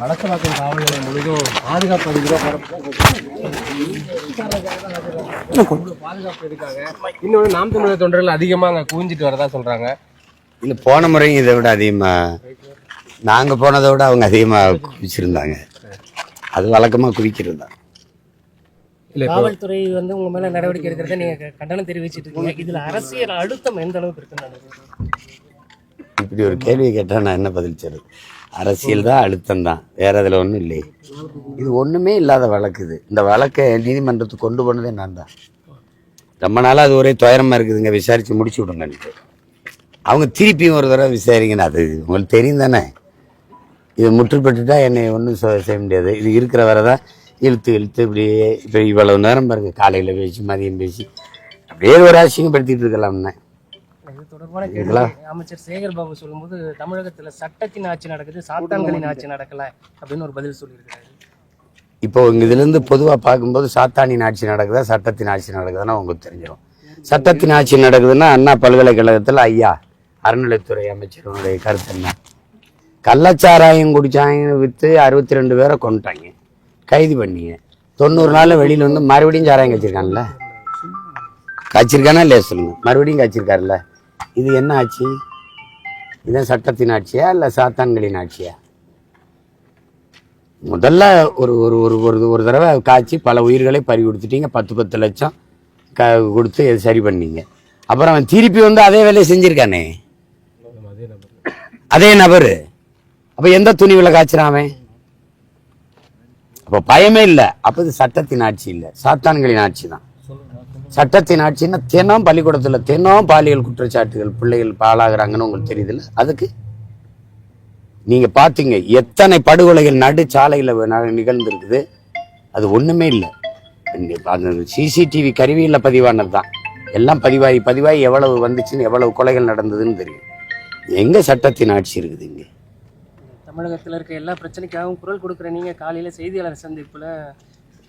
வடக்கு வாக்கம் காவல் நிலையம் பாதுகாப்பு அதிகமாக பாதுகாப்பு இருக்காங்க இன்னொன்று நாம் தமிழர் தொண்டர்கள் அதிகமாக அங்கே குவிஞ்சிட்டு வரதா சொல்றாங்க. இல்லை போன முறையும் இதை விட அதிகமாக நாங்கள் போனதை விட அவங்க அதிகமாக குவிச்சிருந்தாங்க. அது வழக்கமாக குவிக்கிறது தான். காவல்துறை வந்து உங்க மேல நடவடிக்கை எடுக்கிறத நீங்க கண்டனம் தெரிவிச்சிட்டு இருக்கீங்க. இதுல அரசியல் அழுத்தம் எந்த அளவுக்கு இருக்குன்னு இப்படி ஒரு கேள்வியை கேட்டால் நான் என்ன பதில் சொல்றது? அரசியல் தான் அழுத்தம் தான். வேற அதில் ஒன்றும் இல்லை இது ஒன்றுமே இல்லாத வழக்கு இது. இந்த வழக்கை நீதிமன்றத்துக்கு கொண்டு போனதே நான் தான். ரொம்ப நாளாக அது ஒரே துயரமாக இருக்குதுங்க. விசாரித்து முடிச்சு விடுங்கன்ட்டு அவங்க திருப்பியும் ஒரு தடவை விசாரிங்கன்னு அது உங்களுக்கு தெரியும் தானே? இது முற்றுப்பட்டுட்டா என்னை ஒன்றும் செய்ய முடியாது. இது இருக்கிற வரை தான் இழுத்து இழுத்து இப்படியே இப்போ இவ்வளவு நேரம் பாருங்க காலையில் பேசி மதியம் பேசி. அப்படியே ஒரு அசிங்கப்படுத்திட்டு இருக்கலாம்னே இது தொடர்பான கேள்வி. அமைச்சர் சேகர் பாபு சொல்லும்போது தமிழகத்துல சட்டத்தின் ஆட்சி நடக்குது சாத்தான்களின் ஆட்சி நடக்கல அப்படின்னு ஒரு பதில் சொல்லியிருக்காரு இப்போ இதுலேருந்து பொதுவாக பார்க்கும்போது சாத்தானின் ஆட்சி நடக்குதா சட்டத்தின் ஆட்சி நடக்குதுன்னா உங்களுக்கு தெரிஞ்சிடும். சட்டத்தின் ஆட்சி நடக்குதுன்னா அண்ணா பல்கலைக்கழகத்தில் ஐயா அறநிலைத்துறை அமைச்சருடைய கருத்து என்ன? கள்ளச்சாராயம் குடிச்சாங்க விற்று அறுபத்தி ரெண்டு பேரை கொண்டுட்டாங்க கைது பண்ணீங்க தொண்ணூறு நாளில் வெளியில் வந்து மறுபடியும் சாராயம் கச்சிருக்கான்ல காய்ச்சிருக்கானா இல்லையா சொல்லுங்க. மறுபடியும் காய்ச்சிருக்காருல்ல இது என்ன ஆட்சி? இதுதான் சட்டத்தின் ஆட்சியா இல்லை சாத்தான்களின் ஆட்சியா? முதல்ல ஒரு ஒரு ஒரு ஒரு ஒரு தடவை காய்ச்சி பல உயிர்களை பறி கொடுத்துட்டீங்க. பத்து பத்து லட்சம் க கொடுத்து இதை சரி பண்ணீங்க. அப்புறம் அவன் திருப்பி வந்து அதே வேலையை செஞ்சுருக்கானே. அதே நபர். அப்போ எந்த துணிவில் காய்ச்சிறான் அவன்? அப்போ பயமே இல்லை. அப்போ இது சட்டத்தின் ஆட்சி இல்லை. சாத்தான்களின் ஆட்சி தான். சட்டத்தின் ஆட்சின்னா தினம் பள்ளிக்கூடத்துல தினம் பாலியல் குற்றச்சாட்டுகள் பிள்ளைகள் பாழாகிறாங்கன்னு உங்களுக்கு தெரியுதுல்ல? அதுக்கு நீங்க பார்த்தீங்க எத்தனை படுகொலைகள் நடு சாலையில் நிகழ்ந்துருக்குது. அது ஒண்ணுமே இல்லை. அந்த சிசிடிவி கருவியில பதிவானது தான். எல்லாம் பதிவாகி பதிவாகி எவ்வளவு வந்துச்சுன்னு எவ்வளவு கொலைகள் நடந்ததுன்னு தெரியும். எங்க சட்டத்தின் ஆட்சி இருக்குது இங்க? தமிழகத்துல இருக்க எல்லா பிரச்சனைக்காகவும் குரல் கொடுக்குற நீங்க காலையில செய்தியாளர் சந்திப்புல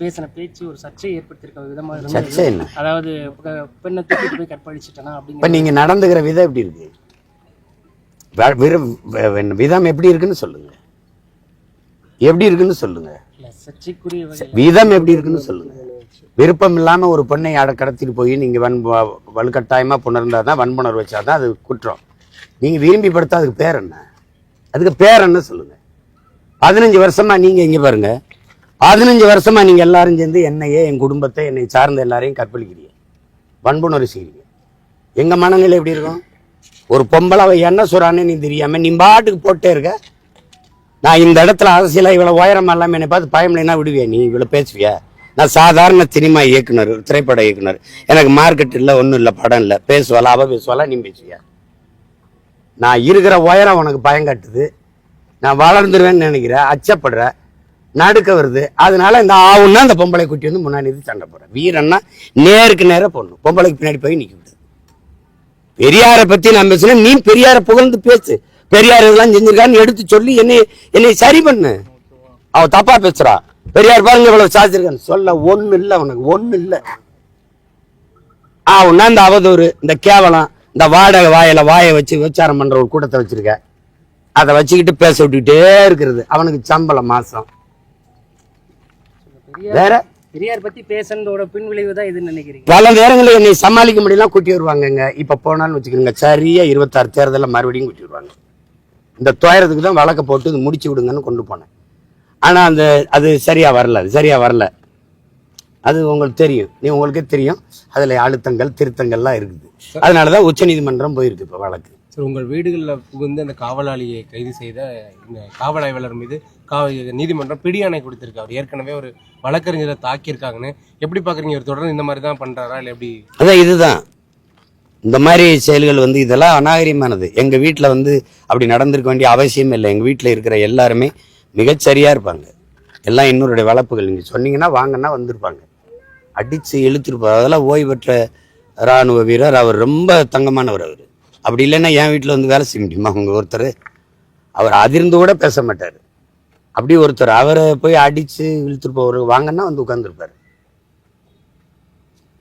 பேசின பேச்சு ஒரு சர்ச்சையை ஏற்படுத்தியிருக்க விதமா இருந்தது. சர்ச்சை என்ன? அதாவது பெண்ணை தூக்கிட்டு போய் கற்பழிச்சிட்டனா அப்படிங்கிற நீங்க நடந்துக்கிற விதம் எப்படி இருக்கு? விதம் எப்படி இருக்குன்னு சொல்லுங்க. எப்படி இருக்குன்னு சொல்லுங்க. விதம் எப்படி இருக்குன்னு சொல்லுங்க. விருப்பம் இல்லாம ஒரு பெண்ணை அட கடத்திட்டு போய் நீங்க வன் வலுக்கட்டாயமா புணர்ந்தாதான் வன்புணர்வு வச்சாதான் அது குற்றம். நீங்க விரும்பி படுத்தா அதுக்கு பேர் என்ன? அதுக்கு பேர் என்ன சொல்லுங்க? பதினஞ்சு வருஷமா நீங்க இங்க பாருங்க. பதினஞ்சு வருஷமா நீங்க எல்லாரும் சேர்ந்து என்னையே என் குடும்பத்தை என்னை சார்ந்த எல்லாரையும் கற்பழிக்கிறீங்க. வன்புணர்வு செய்கிறீங்க எங்க மனநிலை எப்படி இருக்கும்? ஒரு பொம்பளை என்ன சொல்றான்னு நீ தெரியாம நீ பாட்டுக்கு போட்டே இருக்க. நான் இந்த இடத்துல அரசியல இவ்வளவு உயரம் இல்லாம என்னை பார்த்து பயமில்லைன்னா விடுவியா நீ? இவ்வளவு பேசுவியா? நான் சாதாரண சினிமா இயக்குனர் திரைப்பட இயக்குனர். எனக்கு மார்க்கெட் இல்லை ஒன்றும் இல்லை படம் இல்லை. பேசுவாளா அவ பேசுவாளா நீ பேசுவியா? நான் இருக்கிற உயரம் உனக்கு பயம் கட்டுது. நான் வளர்ந்துருவேன்னு நினைக்கிற அச்சப்படுற நடுக்க வருது. அதனால இந்த ஆவுன்னா அந்த பொம்பளை குட்டி வந்து முன்னாடி இது சண்டை போடுற. வீரன்னா நேருக்கு நேராக போடணும். பொம்பளைக்கு பின்னாடி போய் நிற்க விடுது பெரியாரை பற்றி நான் பேசுனேன் நீ பெரியாரை புகழ்ந்து பேசு. பெரியார் இதெல்லாம் செஞ்சிருக்கான்னு எடுத்து சொல்லி என்னை என்னை சரி பண்ணு. அவ தப்பா பேசுறா. பெரியார் பாருங்க இவ்வளவு சாதிச்சிருக்கான்னு. சொல்ல ஒண்ணு இல்லை உனக்கு ஒண்ணு ஆ ஆவுன்னா இந்த அவதூறு இந்த கேவலம் இந்த வாடகை வாயில வாயை வச்சு விபச்சாரம் பண்ற ஒரு கூட்டத்தை வச்சிருக்க அதை வச்சுக்கிட்டு பேச விட்டுக்கிட்டே இருக்கிறது. அவனுக்கு சம்பளம் மாசம். வேற? பெரியார் பத்தி பேசுனதோட பின் விளைவு தான் இதுன்னு நினைக்கிறீங்க? பல நேரங்களில் என்னை சமாளிக்க முடியலாம் கூட்டி வருவாங்கங்க. இப்ப போனாலும் வச்சுக்கிறோங்க சரியா இருபத்தாறு தேர்தலில் மறுபடியும் கூட்டி வருவாங்க. இந்த துயரத்துக்கு தான் வழக்க போட்டு இது முடிச்சு விடுங்கன்னு கொண்டு போனேன். ஆனா அந்த அது சரியா வரல அது சரியா வரல. அது உங்களுக்கு தெரியும். நீ உங்களுக்கே தெரியும். அதுல அழுத்தங்கள் திருத்தங்கள்லாம் இருக்குது. அதனாலதான் உச்சநீதிமன்றம் போயிருக்கு இப்ப வழக்கு. சரி உங்கள் வீடுகளில் புகுந்து அந்த காவலாளியை கைது செய்த இந்த காவல் ஆய்வாளர் மீது கா- நீதிமன்றம் பிடியாணை கொடுத்திருக்கு. அவர் ஏற்கனவே ஒரு வழக்கறிஞரை தாக்கியிருக்காங்கன்னு. எப்படி பாக்குறீங்க? இவர் தொடர்ந்து இந்த மாதிரி தான் பண்றாரா? இல்லை எப்படி? அதான் இதுதான். இந்த மாதிரி செயல்கள் வந்து இதெல்லாம் அநாகரிகமானது. எங்க வீட்ல வந்து அப்படி நடந்திருக்க வேண்டிய அவசியம் இல்லை. எங்க வீட்ல இருக்கிற எல்லாருமே மிகச்சரியா இருப்பாங்க. எல்லாம் இன்னொருடைய வளர்ப்புகள். நீங்க சொன்னீங்கன்னா வாங்கன்னா வந்திருப்பாங்க. அடிச்சு இழுத்துருப்பார் அதெல்லாம் ஓய்வு பெற்ற ராணுவ வீரர். அவர் ரொம்ப தங்கமானவர் அவர். அப்படி இல்லைன்னா என் வீட்டில் வந்து வேலை செய்ய முடியுமா? அவங்க ஒருத்தர்? அவர் அதிர்ந்து கூட பேச மாட்டார். அப்படி ஒருத்தர். அவரை போய் அடிச்சு இழுத்துட்டு போவார் வாங்கன்னா வந்து உட்காந்துருப்பாரு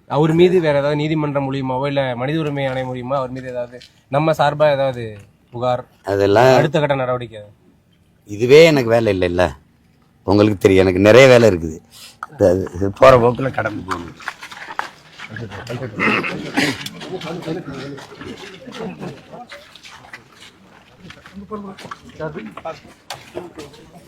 அவர் மீது வேற ஏதாவது நீதிமன்றம் மூலியமாவோ இல்ல மனித உரிமை ஆணையம் மூலியமா அவர் மீது ஏதாவது நம்ம சார்பா ஏதாவது புகார்? அதெல்லாம் அடுத்த கட்ட நடவடிக்கை? இதுவே எனக்கு வேலை இல்லைல்ல. உங்களுக்கு தெரியும். எனக்கு நிறைய வேலை இருக்குது. போகிற போக்கில் கடந்து போகணும் Thank.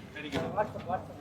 WhatsApp WhatsApp